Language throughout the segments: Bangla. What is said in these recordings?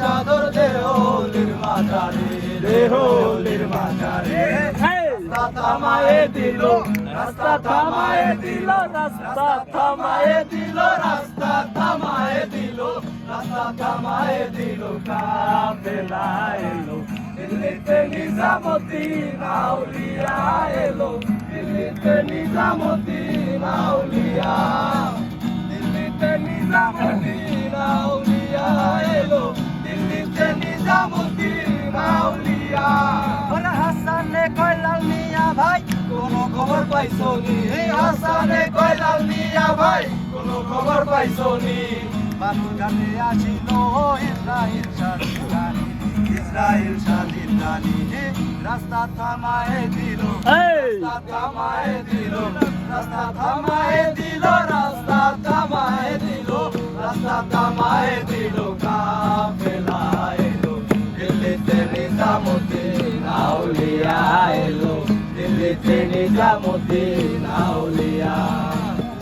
চাদর দেহলির মাঝারে দেহলির মাঝারে রাস্তা থামায়ে দিল রাস্তা থামায়ে দিল রাস্তা থামায়ে দিল রাস্তা থামায়ে দিল রাস্তা থামায়ে দিল কাফেলা এলো দিল্লিতে নিজামুদ্দিন আউলিয়া এলো দিল্লিতে নিজামুদ্দিন আউলিয়া খবর পাইছো নি হাসানে কয়লাল মিয়া ভাই কোনো খবর পাইছো নি বালুঘাটে আসিল ইসরায়েল শাহিদানি ইসরায়েল শাহিদানি রাস্তা থামায়ে দিল রাস্তা থামায়ে দিল রাস্তা থামায়ে দিল রাস্তা থামায়ে দিল রাস্তা থামায়ে দিল কাফেলা এলো দিল্লিতে নিজামুদ্দিন আউলিয়া। দিল্লিতে নিজামুদ্দিন আউলিয়া।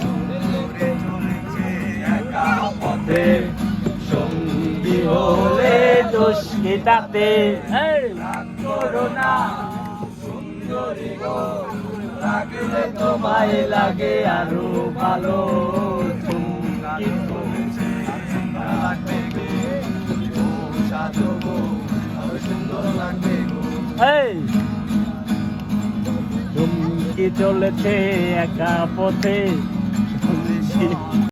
দূরে চলেছে একা পথে সঙ্গী হলে দোষ কি তাতে? করোনা সুন্দরী লাগলে তোমায় লাগে আরও ভালো। চুমকি চলেছে একা পথে।